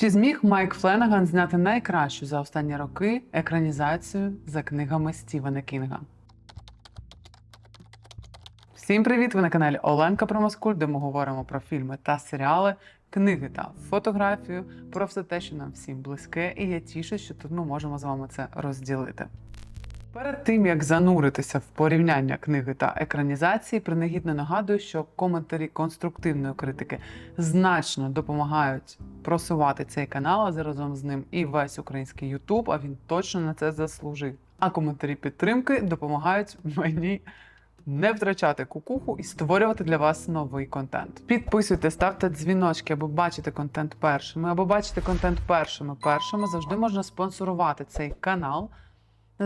Чи зміг Майк Фленаган зняти найкращу за останні роки екранізацію за книгами Стівена Кінга? Всім привіт! Ви на каналі Оленка Промаскуль, де ми говоримо про фільми та серіали, книги та фотографію, про все те, що нам всім близьке, і я тішу, що тут ми можемо з вами це розділити. Перед тим як зануритися в порівняння книги та екранізації, принагідно нагадую, що коментарі конструктивної критики значно допомагають просувати цей канал, а заразом з ним і весь український Ютуб, а він точно на це заслужив. А коментарі підтримки допомагають мені не втрачати кукуху і створювати для вас новий контент. Підписуйте, ставте дзвіночки, аби бачити контент першими, або бачити контент першими першими. Завжди можна спонсорувати цей канал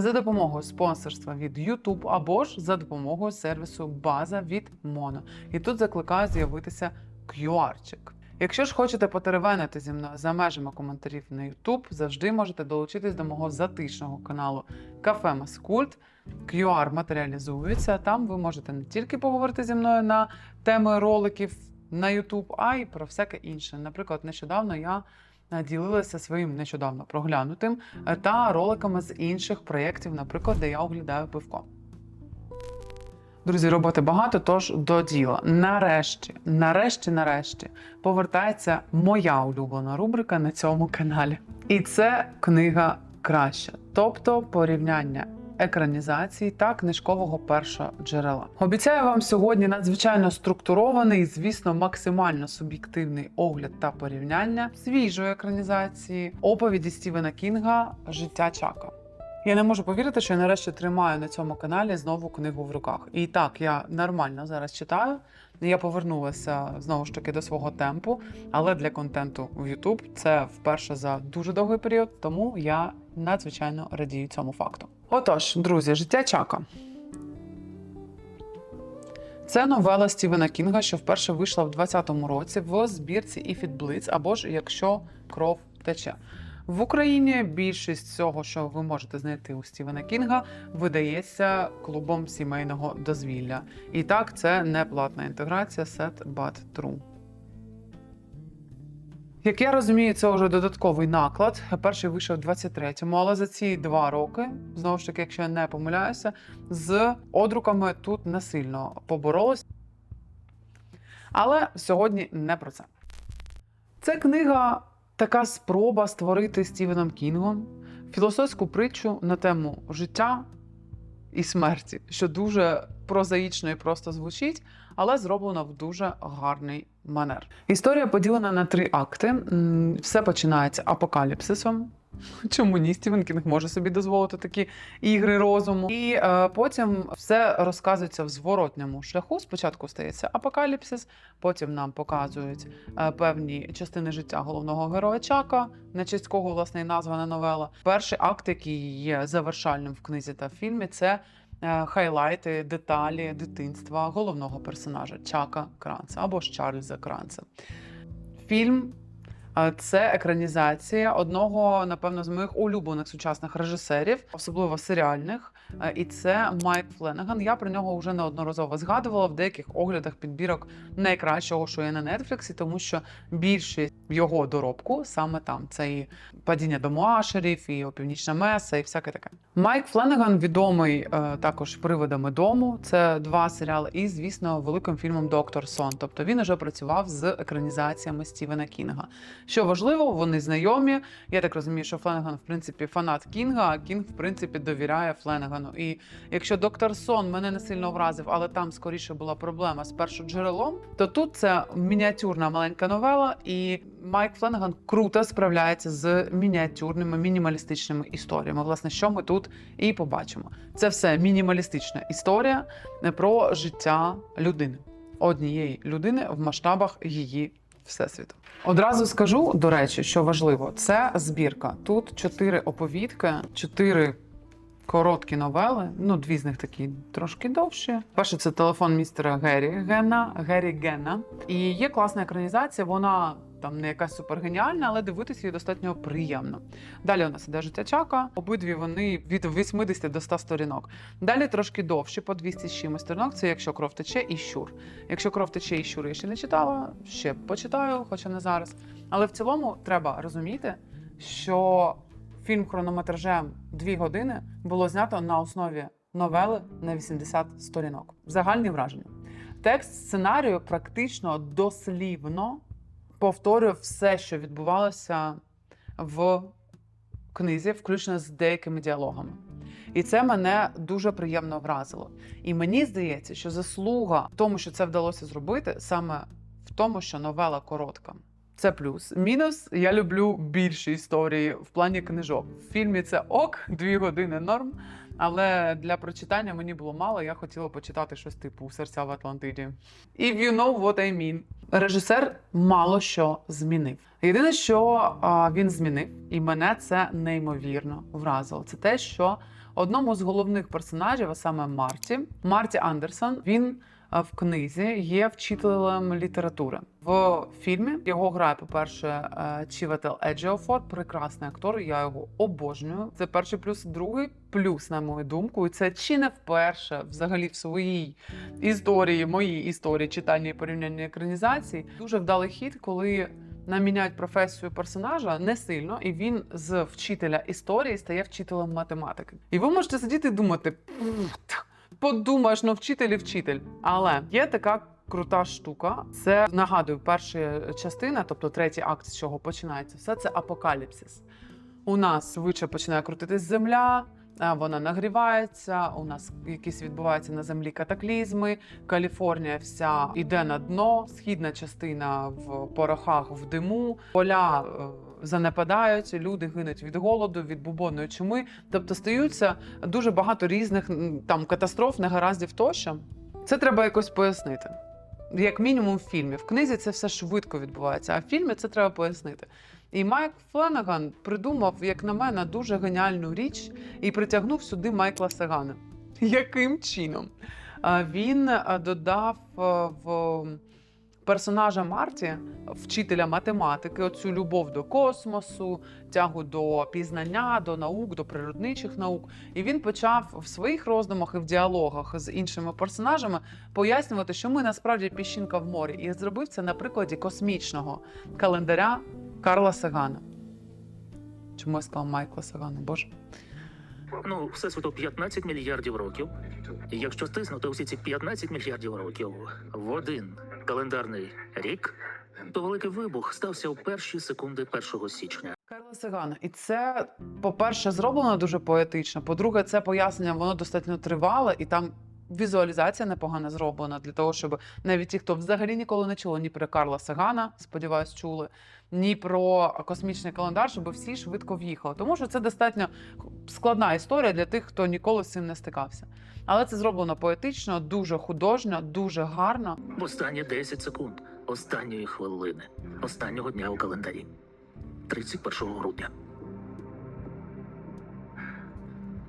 за допомогою спонсорства від YouTube або ж за допомогою сервісу База від Mono. І тут закликаю з'явитися QR-чик. Якщо ж хочете потеревенити зі мною за межами коментарів на YouTube, завжди можете долучитись до мого затишного каналу Кафе Маскульт. QR матеріалізується. Там ви можете не тільки поговорити зі мною на теми роликів на YouTube, а й про всяке інше. Наприклад, нещодавно я ділилася своїм нещодавно проглянутим е, та роликами з інших проєктів, наприклад, де я оглядаю пивко. Друзі, роботи багато, тож до діла. Нарешті, нарешті, нарешті повертається моя улюблена рубрика на цьому каналі. І це книга краща, тобто порівняння екранізації та книжкового першого джерела. Обіцяю вам сьогодні надзвичайно структурований, звісно, максимально суб'єктивний огляд та порівняння свіжої екранізації оповіді Стівена Кінга Життя Чака. Я не можу повірити, що я нарешті тримаю на цьому каналі знову книгу в руках. І так, я нормально зараз читаю. Я повернулася знову ж таки до свого темпу, але для контенту в YouTube це вперше за дуже довгий період, тому я надзвичайно радію цьому факту. Отож, друзі, життя Чака. Це новела Стівена Кінга, що вперше вийшла в 2020 році в збірці If It Bleeds, або ж якщо кров тече. В Україні більшість всього, що ви можете знайти у Стівена Кінга, видається клубом сімейного дозвілля. І так, це не платна інтеграція Set But True. Як я розумію, це вже додатковий наклад. Перший вийшов в 23-му, але за ці два роки, знову ж таки, якщо я не помиляюся, з одруками тут не сильно поборолось. Але сьогодні не про це. Це книга така спроба створити Стівеном Кінгом філософську притчу на тему життя і смерті, що дуже прозаїчно і просто звучить, але зроблено в дуже гарний манер. Історія поділена на три акти. Все починається апокаліпсисом. Чому ні? Стівен Кінг може собі дозволити такі ігри розуму. І е, потім все розказується в зворотньому шляху. Спочатку стається апокаліпсис, потім нам показують е, певні частини життя головного героя Чака, на честь кого власне і названа новела. Перший акт, який є завершальним в книзі та в фільмі, це е, хайлайти, деталі дитинства головного персонажа Чака Кранца або ж Чарльза Кранца. Фільм це екранізація одного, напевно, з моїх улюблених сучасних режисерів, особливо серіальних. Е, І це Майк Фленаган. Я про нього вже неодноразово згадувала в деяких оглядах підбірок найкращого, що є на Нетфліксі, тому що більшість його доробку саме там. Це і падіння домуашерів, і опівнічна меса, і всяке таке. Майк Фленаган відомий е, також привидами дому. Це два серіали, і звісно, великим фільмом Доктор Сон. Тобто він уже працював з екранізаціями Стівена Кінга. Що важливо, вони знайомі. Я так розумію, що Фленаган, в принципі, фанат Кінга, а Кінг, в принципі, довіряє Фленагану. І якщо доктор Сон мене не сильно вразив, але там скоріше була проблема з першоджерелом, то тут це мініатюрна маленька новела, і Майк Фленаган круто справляється з мініатюрними мінімалістичними історіями. Власне, що ми тут і побачимо. Це все мінімалістична історія про життя людини, однієї людини в масштабах її всесвіту. Одразу скажу, до речі, що важливо, це збірка. Тут чотири оповідки, чотири. Короткі новели, ну дві з них такі трошки довші. Перше це телефон містера Геррі Гена, Геррі Гена. І є класна екранізація. Вона там не якась супергеніальна, але дивитися її достатньо приємно. Далі у нас іде життя Чака. Обидві вони від 80 до 100 сторінок. Далі трошки довші, по 200 з чимось сторінок. Це якщо кров тече і щур. Якщо кров тече і щур я ще не читала, ще почитаю, хоча не зараз. Але в цілому треба розуміти, що фільм хронометражем 2 години було знято на основі новели на 80 сторінок. Загальні враження. Текст сценарію практично дослівно повторює все, що відбувалося в книзі, включно з деякими діалогами. І це мене дуже приємно вразило. І мені здається, що заслуга в тому, що це вдалося зробити, саме в тому, що новела коротка. Це плюс. Мінус я люблю більші історії в плані книжок. В фільмі це ок, дві години норм. Але для прочитання мені було мало. Я хотіла почитати щось типу серця в Атлантиді. If you know what I mean. Режисер мало що змінив. Єдине, що він змінив, і мене це неймовірно вразило. Це те, що одному з головних персонажів, а саме Марті, Марті Андерсон, він в книзі є вчителем літератури. В фільмі його грає, по-перше, е, Чіветел Еджіофорд, прекрасний актор. Я його обожнюю. Це перший плюс. Другий плюс, на мою думку, і це чи не вперше взагалі в своїй історії, моїй історії читання і порівняння екранізацій. Дуже вдалий хід, коли нам міняють професію персонажа не сильно, і він з вчителя історії стає вчителем математики. І ви можете сидіти і думати. «Пф, Подумаєш, ну вчитель і вчитель. Але є така крута штука. Це нагадую, перша частина, тобто третій акт, з чого починається, все це апокаліпсис. У нас швидше починає крутитись земля. Вона нагрівається. У нас якісь відбуваються на землі катаклізми. Каліфорнія вся іде на дно, східна частина в порохах в диму, поля е, занепадають, люди гинуть від голоду, від бубонної чуми. Тобто стаються дуже багато різних там катастроф, негараздів тощо. Це треба якось пояснити. Як мінімум в фільмі. В книзі це все швидко відбувається, а в фільмі це треба пояснити. І Майк Фленаган придумав, як на мене, дуже геніальну річ і притягнув сюди Майкла Сагана. Яким чином? Він додав в персонажа Марті, вчителя математики, оцю любов до космосу, тягу до пізнання, до наук, до природничих наук. І він почав в своїх роздумах і в діалогах з іншими персонажами пояснювати, що ми насправді піщинка в морі, і зробив це на прикладі космічного календаря Карла Сагана. Чому я сказала Майкла Сагана? Боже. Ну, всесвіту 15 мільярдів років. І якщо стиснути усі ці 15 мільярдів років в один календарний рік, то великий вибух стався у перші секунди 1 січня. Карла Сиган, І це, по-перше, зроблено дуже поетично. По-друге, це пояснення воно достатньо тривале, і там візуалізація непогано зроблена для того, щоб навіть ті, хто взагалі ніколи не чули ні про Карла Сагана, сподіваюсь, чули, ні про космічний календар, щоб всі швидко в'їхали. Тому що це достатньо складна історія для тих, хто ніколи з цим не стикався. Але це зроблено поетично, дуже художньо, дуже гарно. Останні 10 секунд останньої хвилини, останнього дня у календарі 31 грудня.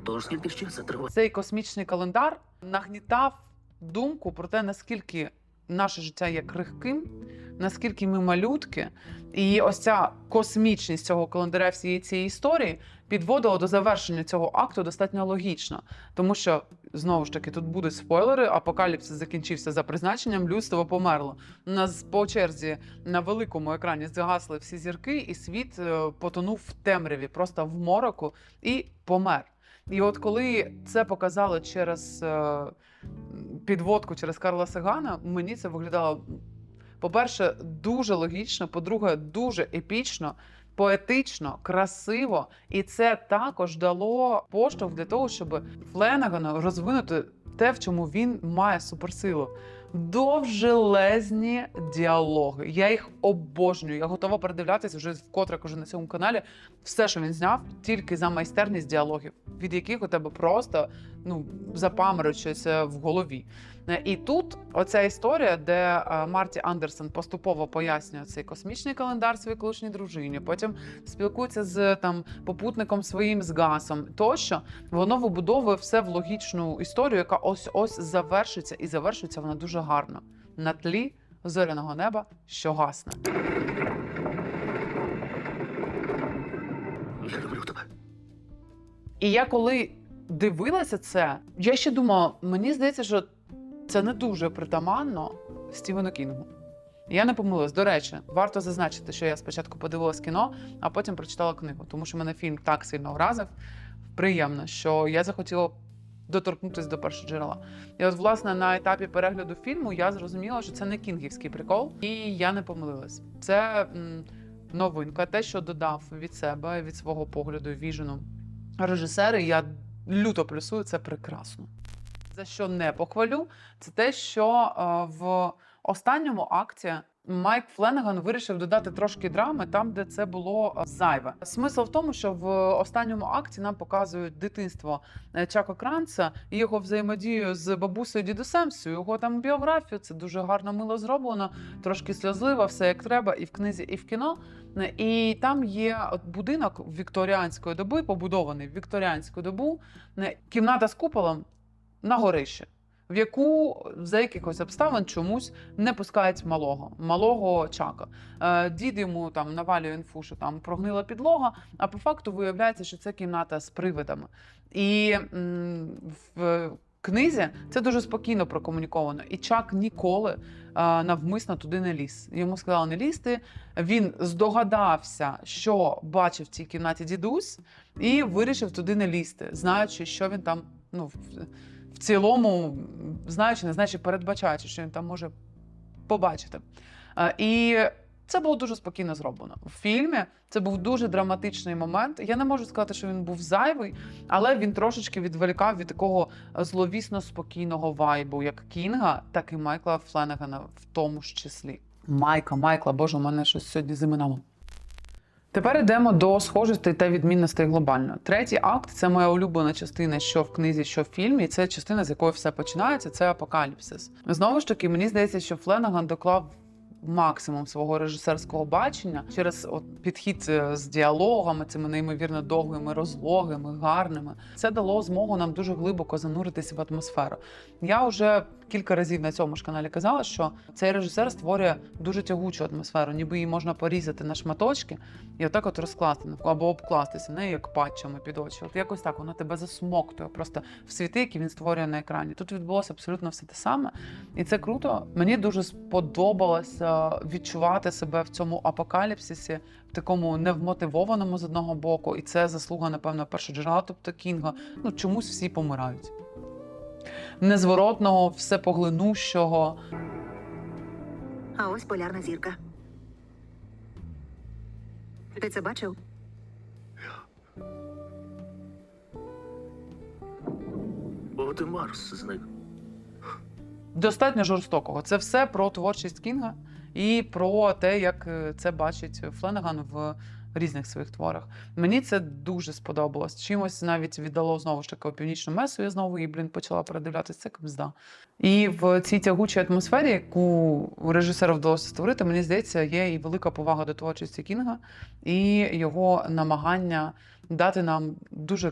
Тож скільки ще це триває? цей космічний календар нагнітав думку про те, наскільки наше життя є крихким, наскільки ми малютки. І ось ця космічність цього календаря всієї цієї історії підводила до завершення цього акту достатньо логічно. Тому що, знову ж таки, тут будуть спойлери, апокаліпсис закінчився за призначенням, людство померло. У нас по черзі на великому екрані згасли всі зірки, і світ е, потонув в темряві, просто в мороку, і помер. І от коли це показали через е, підводку через Карла Сагана, мені це виглядало, по-перше, дуже логічно, по-друге, дуже епічно, поетично, красиво. І це також дало поштовх для того, щоб Фленагану розвинути те, в чому він має суперсилу. Довжелезні діалоги. Я їх обожнюю. Я готова передивлятися вже вкотре кажу на цьому каналі. Все, що він зняв, тільки за майстерність діалогів, від яких у тебе просто ну запаморочується в голові. Е, І тут оця історія, де е, Марті Андерсон поступово пояснює цей космічний календар своїй колишній дружині, потім спілкується з там попутником своїм з Гасом. Тощо воно вибудовує все в логічну історію, яка ось ось завершиться, і завершується вона дуже гарно на тлі зоряного неба, що гасне. Я люблю тебе. І я коли дивилася це, я ще думала, мені здається, що це не дуже притаманно Стівену Кінгу. Я не помилилась. До речі, варто зазначити, що я спочатку подивилась кіно, а потім прочитала книгу, тому що мене фільм так сильно вразив, приємно, що я захотіла доторкнутися до першого джерела. І от, власне, на етапі перегляду фільму я зрозуміла, що це не кінгівський прикол, і я не помилилась. Це новинка, те, що додав від себе, від свого погляду, віжену режисери. Я люто плюсую, це прекрасно. За що не похвалю, це те, що е, в останньому акті Майк Фленеган вирішив додати трошки драми там, де це було е, зайве. Смисл в тому, що в останньому акті нам показують дитинство е, Чака Кранца і його взаємодію з бабусею дідусем, його там біографію. Це дуже гарно мило зроблено, трошки сльозливо, все як треба, і в книзі, і в кіно. І там є будинок вікторіанської доби, побудований в вікторіанську добу, кімната з куполом на горищі, в яку за якихось обставин чомусь не пускають малого, малого чака. Е, Дід йому там навалює інфу, що там прогнила підлога, а по факту виявляється, що це кімната з привидами. І в книзі це дуже спокійно прокомуніковано. І Чак ніколи е, навмисно туди не ліз. Йому сказали не лізти. Він здогадався, що бачив в цій кімнаті дідусь, і вирішив туди не лізти, знаючи, що він там, ну, в, цілому, знаючи, не знаючи, передбачаючи, що він там може побачити. Е, І це було дуже спокійно зроблено. В фільмі це був дуже драматичний момент. Я не можу сказати, що він був зайвий, але він трошечки відволікав від такого зловісно спокійного вайбу, як Кінга, так і Майкла Фленегана в тому ж числі. Майка, Майкла, боже, у мене щось сьогодні з іменами. Тепер йдемо до схожостей та відмінностей глобально. Третій акт це моя улюблена частина, що в книзі, що в фільмі, і це частина, з якої все починається. Це апокаліпсис. Знову ж таки, мені здається, що Фленаган доклав максимум свого режисерського бачення через от підхід е, з діалогами, цими неймовірно довгими, розлогими, гарними. Це дало змогу нам дуже глибоко зануритися в атмосферу. Я вже кілька разів на цьому ж каналі казала, що цей режисер створює дуже тягучу атмосферу, ніби її можна порізати на шматочки і отак от розкласти або обкластися нею як патчами під очі. От якось так воно тебе засмоктує просто в світи, які він створює на екрані. Тут відбулося абсолютно все те саме, і це круто. Мені дуже сподобалося відчувати себе в цьому апокаліпсисі, в такому невмотивованому з одного боку, і це заслуга, напевно, першоджерела, тобто Кінга. Ну чомусь всі помирають. Незворотного, всепоглинущого. А ось полярна зірка. Ти це бачив? От і Марс зник. достатньо жорстокого. Це все про творчість Кінга і про те, як е, це бачить Фленаган в різних своїх творах. Мені це дуже сподобалось. Чимось навіть віддало знову ж таки північну месу. Я знову її, блін, почала передивлятися. Це кобзда. І в цій тягучій атмосфері, яку режисеру вдалося створити, мені здається, є і велика повага до творчості Кінга і його намагання дати нам дуже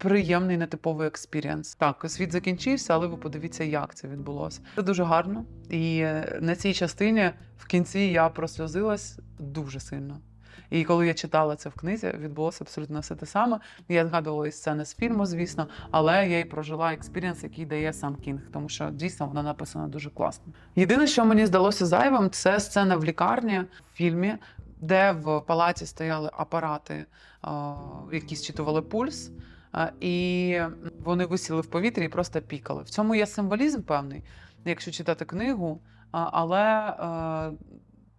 приємний нетиповий експірієнс. Так, світ закінчився, але ви подивіться, як це відбулося. Це дуже гарно. І е, на цій частині в кінці я просльозилась дуже сильно. І коли я читала це в книзі, відбулося абсолютно все те саме. Я згадувала і сцени з фільму, звісно, але я й прожила експірієнс, який дає сам Кінг, тому що дійсно вона написана дуже класно. Єдине, що мені здалося зайвим, це сцена в лікарні в фільмі, де в палаті стояли апарати, які зчитували пульс. І вони висіли в повітрі і просто пікали. В цьому є символізм певний, якщо читати книгу, але е,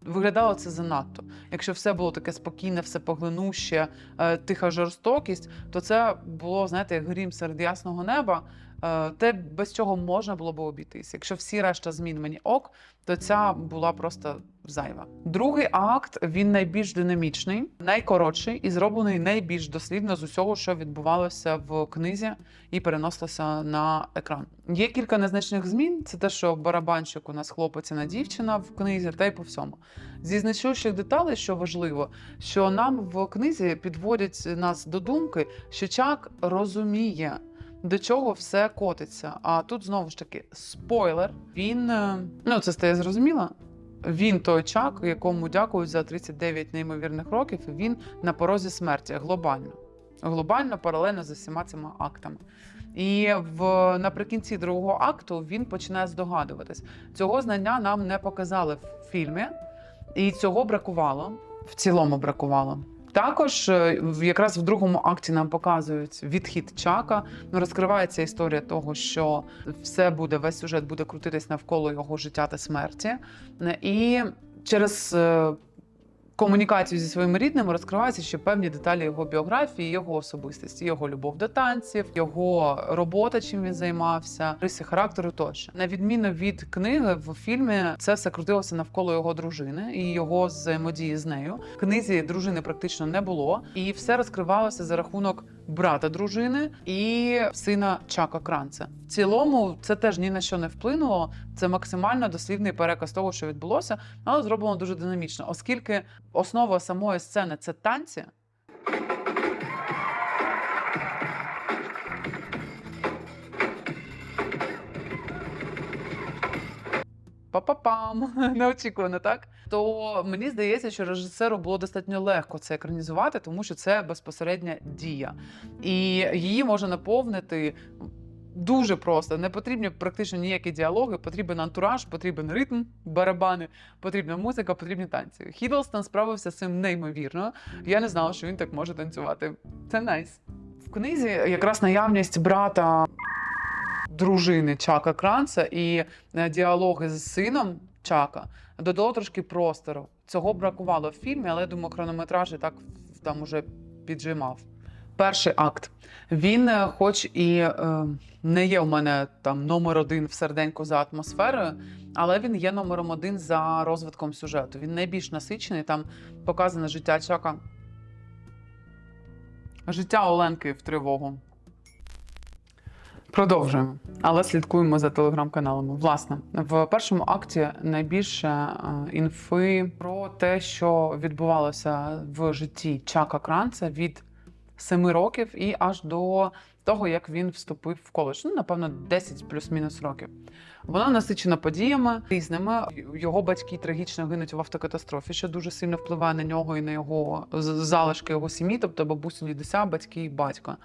виглядало це занадто. Якщо все було таке спокійне, все поглинуще, е, тиха жорстокість, то це було, знаєте, як грім серед ясного неба. Е, Те, без чого можна було б обійтись. Якщо всі решта змін мені ок, то ця була просто зайва. Другий акт він найбільш динамічний, найкоротший і зроблений найбільш дослідно з усього, що відбувалося в книзі, і переносилося на екран. Є кілька незначних змін. Це те, що барабанщик у нас хлопець і на дівчина в книзі, та й по всьому. Зі значущих деталей, що важливо, що нам в книзі підводять нас до думки, що Чак розуміє. До чого все котиться. А тут знову ж таки спойлер. Він е, ну це стає зрозуміло. Він той чак, якому дякують за 39 неймовірних років, він на порозі смерті глобально. Глобально, паралельно з усіма цими актами. І в наприкінці другого акту він починає здогадуватись. Цього знання нам не показали в фільмі, і цього бракувало. В цілому бракувало. Також е, якраз в другому акті нам показують відхід Чака. Ну, розкривається історія того, що все буде, весь сюжет буде крутитись навколо його життя та смерті. Е, І через е, комунікацію зі своїми рідними розкриваються ще певні деталі його біографії, його особистості, його любов до танців, його робота, чим він займався, риси характеру тощо. На відміну від книги, в фільмі це все крутилося навколо його дружини і його взаємодії з нею. В книзі дружини практично не було, і все розкривалося за рахунок брата дружини і сина Чака Кранца. В цілому це теж ні на що не вплинуло. Це максимально дослівний переказ того, що відбулося, але зроблено дуже динамічно, оскільки основа самої сцени це танці. Па-па-пам, неочікувано, так? То мені здається, що режисеру було достатньо легко це екранізувати, тому що це безпосередня дія. І її можна наповнити дуже просто. Не потрібні практично ніякі діалоги, потрібен антураж, потрібен ритм, барабани, потрібна музика, потрібні танці. Хідлстон справився з цим неймовірно. Я не знала, що він так може танцювати. Це найс. В книзі якраз наявність брата дружини Чака Кранца і е, діалоги з сином Чака додало трошки простору. Цього бракувало в фільмі, але я думаю, хронометраж і так там уже піджимав. Перший акт. Він, е, хоч і е, не є у мене там номер один в серденьку за атмосферою, але він є номером один за розвитком сюжету. Він найбільш насичений. Там показане життя Чака. Життя Оленки в тривогу. Продовжуємо, але слідкуємо за телеграм-каналами. Власне, в першому акті найбільше е, інфи про те, що відбувалося в житті Чака Кранца від 7 років і аж до того, як він вступив в коледж. Ну, напевно, 10 плюс-мінус років. Воно насичено подіями різними. Його батьки трагічно гинуть в автокатастрофі, що дуже сильно впливає на нього і на його залишки його сім'ї, тобто бабусю, дідуся, батьки і батька.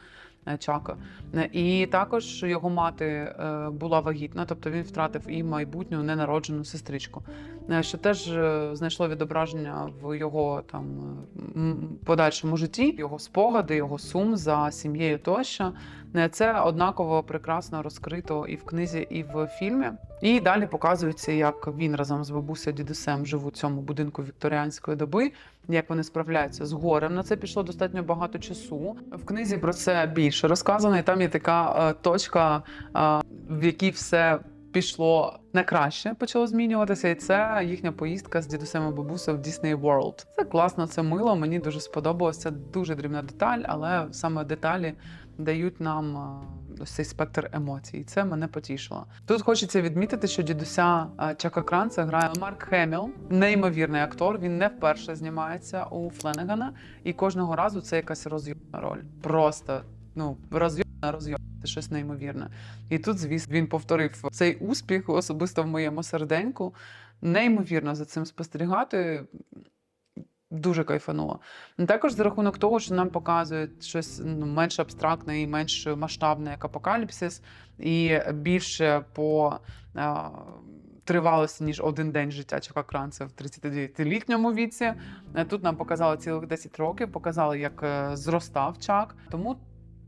Е, Чака. Е, І також його мати е, була вагітна, тобто він втратив і майбутню ненароджену сестричку, що теж знайшло відображення в його там подальшому житті, його спогади, його сум за сім'єю тощо. Е, Це однаково прекрасно розкрито і в книзі, і в фільмі. І далі показується, як він разом з бабусею дідусем живуть в цьому будинку вікторіанської доби, як вони справляються з горем. На це пішло достатньо багато часу. В книзі про це більше розказано, і там є така е, точка, е, в якій все. Пішло на краще, почало змінюватися, і це їхня поїздка з дідусем і бабусею в Disney World. Це класно, це мило. Мені дуже сподобалося. Це дуже дрібна деталь, але саме деталі дають нам е, ось цей спектр емоцій. І це мене потішило. Тут хочеться відмітити, що дідуся е, Чака Кранца грає Марк Хеміл, неймовірний актор. Він не вперше знімається у Фленегана, і кожного разу це якась розйомна роль. Просто ну розйомна розйомна. Це щось неймовірне. І тут, звісно, він повторив цей успіх особисто в моєму серденьку. Неймовірно за цим спостерігати. Дуже кайфануло. Також за рахунок того, що нам показують щось ну, менш абстрактне і менш масштабне, як апокаліпсис, і більше по а, тривалості, ніж один день життя Чака Кранца в 39-літньому віці. Е, Тут нам показали цілих 10 років, показали, як е, зростав Чак. Тому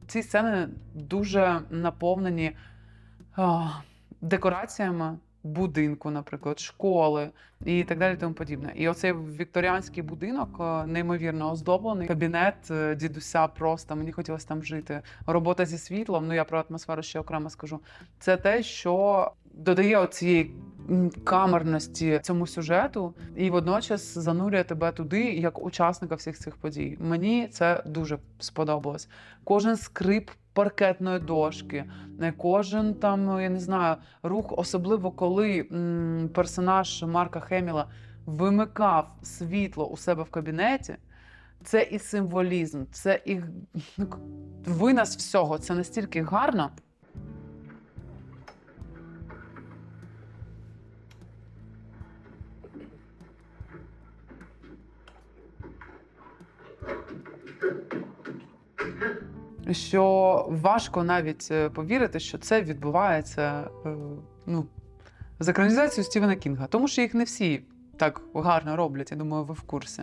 ці сцени дуже наповнені а, декораціями будинку, наприклад, школи і так далі, тому подібне. І оцей вікторіанський будинок е, неймовірно оздоблений. Кабінет е, дідуся просто мені хотілося там жити. Робота зі світлом. Ну я про атмосферу ще окремо скажу. Це те, що додає оцієї камерності цьому сюжету, і водночас занурює тебе туди як учасника всіх цих подій. Мені це дуже сподобалось. Кожен скрип паркетної дошки, кожен там, ну, я не знаю, рух, особливо коли персонаж Марка Хеміла вимикав світло у себе в кабінеті. Це і символізм, це і ну, винос всього. Це настільки гарно що важко навіть е, повірити, що це відбувається е, ну, з екранізацією Стівена Кінга, тому що їх не всі так гарно роблять. Я думаю, ви в курсі.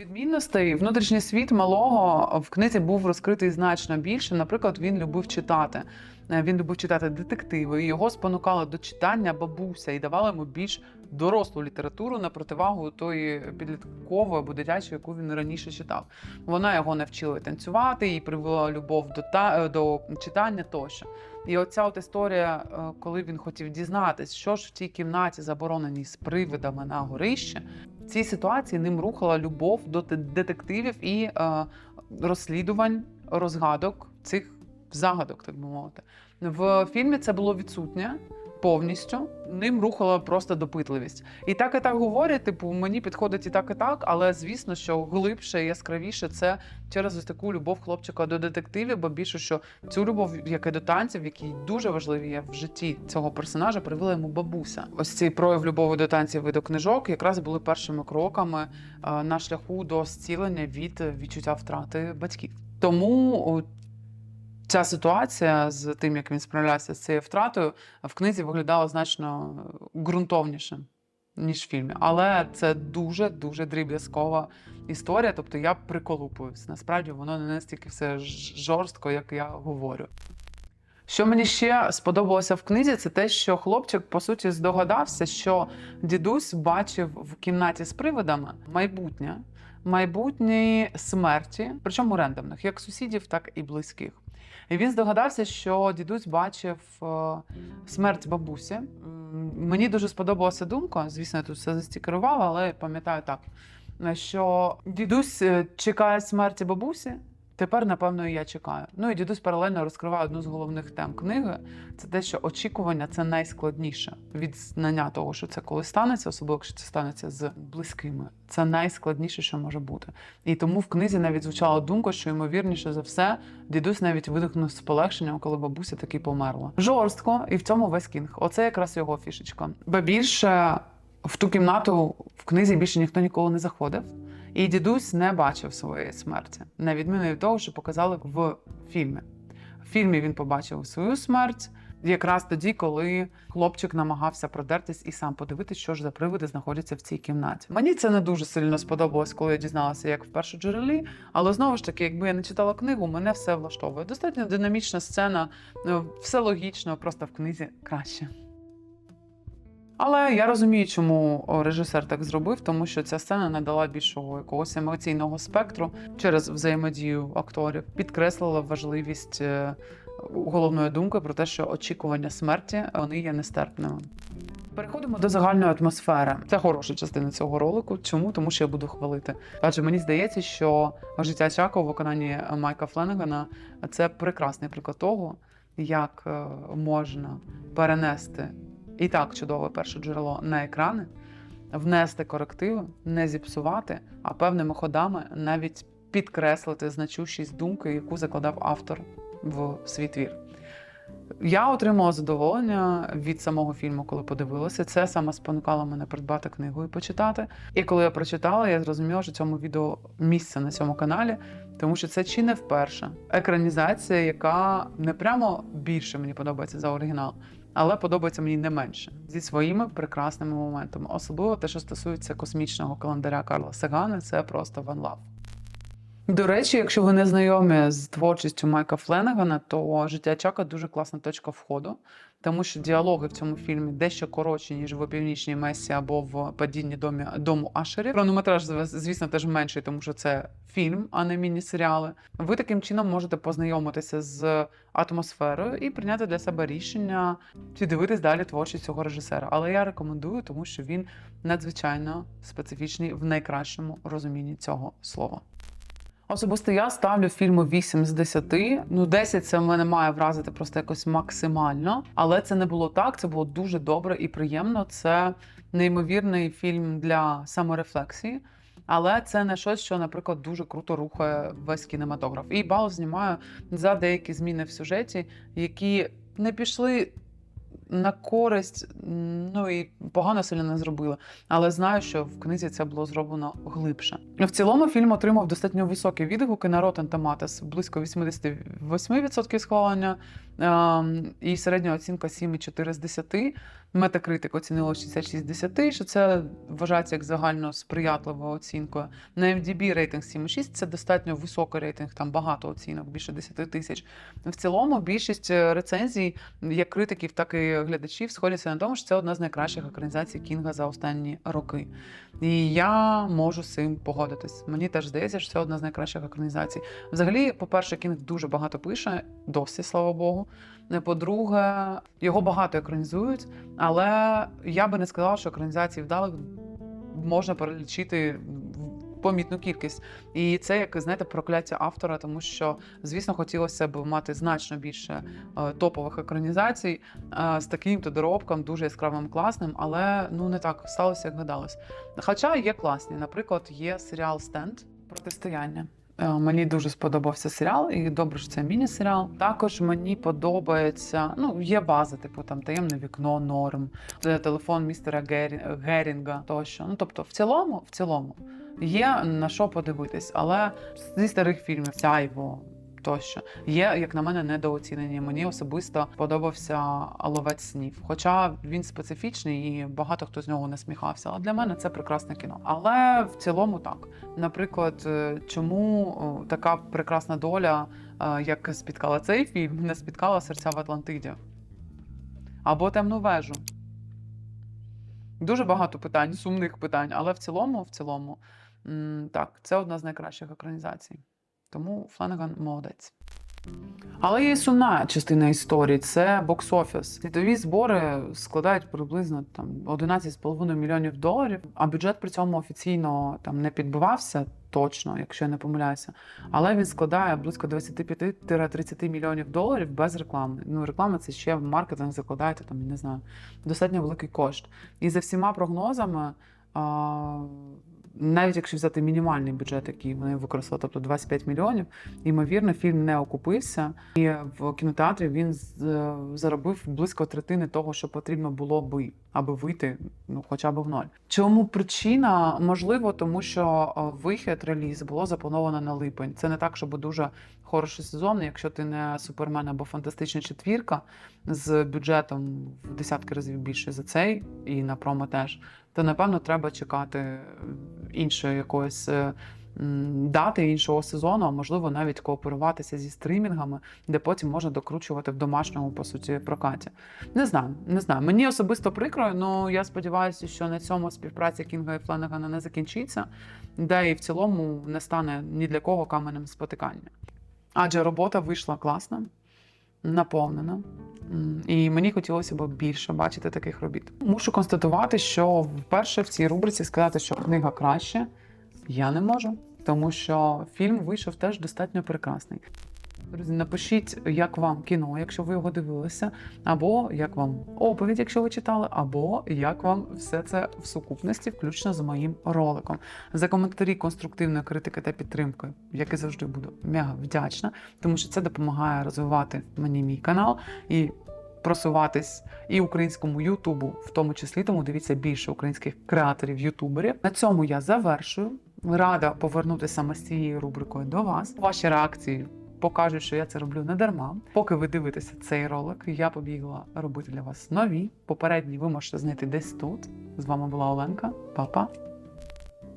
Відмінностей внутрішній світ малого в книзі був розкритий значно більше. Наприклад, він любив читати. Е, Він любив читати детективи. і Його спонукала до читання бабуся і давала йому більш дорослу літературу на противагу тої підліткової або дитячої, яку він раніше читав. Вона його навчила танцювати, їй привела любов до та е, до читання тощо. І оця от історія, е, коли він хотів дізнатись, що ж в тій кімнаті забороненій з привидами на горищі, в цій ситуації ним рухала любов до детективів і е, розслідувань, розгадок цих загадок, так би мовити. В фільмі це було відсутнє повністю. Ним рухала просто допитливість. І так і так говорять, типу, мені підходить і так, і так, але звісно, що глибше і яскравіше це через ось таку любов хлопчика до детективів, бо більше що цю любов, як і до танців, які дуже важливі є в житті цього персонажа, привела йому бабуся. Ось цей прояв любові до танців і до книжок якраз були першими кроками на шляху до зцілення від відчуття втрати батьків. Тому ця ситуація з тим, як він справлявся з цією втратою, в книзі виглядала значно ґрунтовніше. Ніж в фільмі, але це дуже дуже дріб'язкова історія. Тобто я приколупуюсь. Насправді воно не настільки все жорстко, як я говорю. Що мені ще сподобалося в книзі, це те, що хлопчик по суті здогадався, що дідусь бачив в кімнаті з привидами майбутнє, майбутні смерті, причому рендомних, як сусідів, так і близьких. І він здогадався, що дідусь бачив е, смерть бабусі. Мені дуже сподобалася думка. Звісно, я тут все застікерувала, але пам'ятаю так, що дідусь е, чекає смерті бабусі. Тепер, напевно, і я чекаю. Ну і дідусь паралельно розкриває одну з головних тем книги. Це те, що очікування це найскладніше від знання того, що це коли станеться, особливо якщо це станеться з близькими. Це найскладніше, що може бути. І тому в книзі навіть звучала думка, що ймовірніше за все, дідусь навіть видихнув з полегшенням, коли бабуся таки померла. Жорстко, і в цьому весь кінг. Оце якраз його фішечка. Ба більше в ту кімнату в книзі більше ніхто ніколи не заходив. І дідусь не бачив своєї смерті, на відміну від того, що показали в фільмі. В фільмі він побачив свою смерть якраз тоді, коли хлопчик намагався продертись і сам подивитись, що ж за привиди знаходяться в цій кімнаті. Мені це не дуже сильно сподобалось, коли я дізналася, як в першоджерелі. Але знову ж таки, якби я не читала книгу, мене все влаштовує. Достатньо динамічна сцена, е, все логічно, просто в книзі краще. Але я розумію, чому режисер так зробив, тому що ця сцена надала більшого якогось емоційного спектру через взаємодію акторів, підкреслила важливість е, головної думки про те, що очікування смерті вони є нестерпними. Переходимо до загальної атмосфери. Це хороша частина цього ролику. Чому? Тому що я буду хвалити. Адже мені здається, що життя Чака у виконанні Майка Фленегана це прекрасний приклад того, як е, можна перенести і так чудове перше джерело на екрани, внести корективи, не зіпсувати, а певними ходами навіть підкреслити значущість думки, яку закладав автор в свій твір. Я отримала задоволення від самого фільму, коли подивилася. Це саме спонукало мене придбати книгу і почитати. І коли я прочитала, я зрозуміла, що цьому відео місце на цьому каналі, тому що це чи не вперше екранізація, яка не прямо більше мені подобається за оригінал, але подобається мені не менше зі своїми прекрасними моментами. Особливо те, що стосується космічного календаря Карла Сагана, це просто ван love. До речі, якщо ви не знайомі з творчістю Майка Фленегана, то життя Чака дуже класна точка входу, тому що діалоги в цьому фільмі дещо коротші, ніж в північній Месі або в падінні домі дому Ашерів. Хронометраж, звісно, теж менший, тому що це фільм, а не міні-серіали. Ви таким чином можете познайомитися з атмосферою і прийняти для себе рішення чи дивитись далі творчість цього режисера. Але я рекомендую, тому що він надзвичайно специфічний в найкращому розумінні цього слова. Особисто я ставлю фільму 8 з 10. Ну, 10 це мене має вразити просто якось максимально. Але це не було так. Це було дуже добре і приємно. Це неймовірний фільм для саморефлексії. Але це не щось, що, наприклад, дуже круто рухає весь кінематограф. І бал знімаю за деякі зміни в сюжеті, які не пішли на користь, ну і погано сильно не зробили. Але знаю, що в книзі це було зроблено глибше. В цілому фільм отримав достатньо високі відгуки на Rotten Tomatoes, близько 88% схвалення ем, і середня оцінка 7,4 з 10. Метакритик оцінило 66 з 10, що це вважається як загально сприятливою оцінкою. На MDB рейтинг 7,6 це достатньо високий рейтинг, там багато оцінок, більше 10 тисяч. В цілому більшість е, рецензій, як критиків, так і глядачів, сходяться на тому, що це одна з найкращих екранізацій Кінга за останні роки. І я можу з цим погодитись. Мені теж здається, що це одна з найкращих екранізацій. Взагалі, по-перше, Кінг дуже багато пише, досі, слава Богу. Е, По-друге, його багато екранізують, але я би не сказала, що екранізацій вдалих можна перелічити в помітну кількість. І це як знаєте, прокляття автора, тому що, звісно, хотілося б мати значно більше е, топових екранізацій е, з таким то доробком, дуже яскравим, класним, але ну не так сталося, як гадалось. Хоча є класні. Наприклад, є серіал Стенд протистояння. Е, Мені дуже сподобався серіал, і добре, що це міні-серіал. Також мені подобається. Ну, є база, типу там таємне вікно, норм, е, телефон містера Гері... Герінга тощо. Ну тобто, в цілому, в цілому є на що подивитись, але зі старих фільмів Сяйво. Тощо є, як на мене, недооцінені. Мені особисто подобався ловець снів. Хоча він специфічний і багато хто з нього не сміхався. Але для мене це прекрасне кіно. Але в цілому так. Наприклад, е, чому така прекрасна доля, е, як спіткала цей фільм, не спіткала серця в Атлантиді або темну вежу. Дуже багато питань, сумних питань, але в цілому, в цілому, так, це одна з найкращих екранізацій. Тому Фленеган молодець. Але є сумна частина історії це бокс-офіс. Світові збори складають приблизно там 11,5 мільйонів доларів, а бюджет при цьому офіційно там не підбивався точно, якщо я не помиляюся. Але він складає близько 25-30 мільйонів доларів без реклами. Ну, реклама це ще в маркетинг закладаєте, там, не знаю, достатньо великий кошт. І за всіма прогнозами. А, навіть якщо взяти мінімальний бюджет, який вони використали, тобто 25 мільйонів, ймовірно, фільм не окупився, і в кінотеатрі він заробив близько третини того, що потрібно було би, аби вийти ну хоча б в ноль. Чому причина? Можливо, тому що е, вихід реліз було заплановано на липень. Це не так, щоб дуже хороший сезон. Якщо ти не супермен або фантастична четвірка з бюджетом в десятки разів більше за цей, і на промо теж, то напевно треба чекати е, іншої якоїсь. е, Дати іншого сезону, а можливо навіть кооперуватися зі стримінгами, де потім можна докручувати в домашньому по суті прокаті. Не знаю, не знаю. Мені особисто прикро, але я сподіваюся, що на цьому співпраця Кінга і Фленегана не закінчиться, де і в цілому не стане ні для кого каменем спотикання. Адже робота вийшла класна, наповнена. І мені хотілося б більше бачити таких робіт. Мушу констатувати, що вперше в цій рубриці сказати, що книга краще, я не можу, тому що фільм вийшов теж достатньо прекрасний. Друзі, напишіть, як вам кіно, якщо ви його дивилися, або як вам оповідь, якщо ви читали, або як вам все це в сукупності, включно з моїм роликом. За коментарі, конструктивної критики та підтримки, як і завжди буду мега вдячна, тому що це допомагає розвивати мені мій канал і просуватись і українському Ютубу, в тому числі, тому дивіться більше українських креаторів-ютуберів. На цьому я завершую. Рада повернутися саме з цією рубрикою до вас. Ваші реакції покажуть, що я це роблю не дарма. Поки ви дивитеся цей ролик, я побігла робити для вас нові. Попередні ви можете знайти десь тут. З вами була Оленка. Па-па!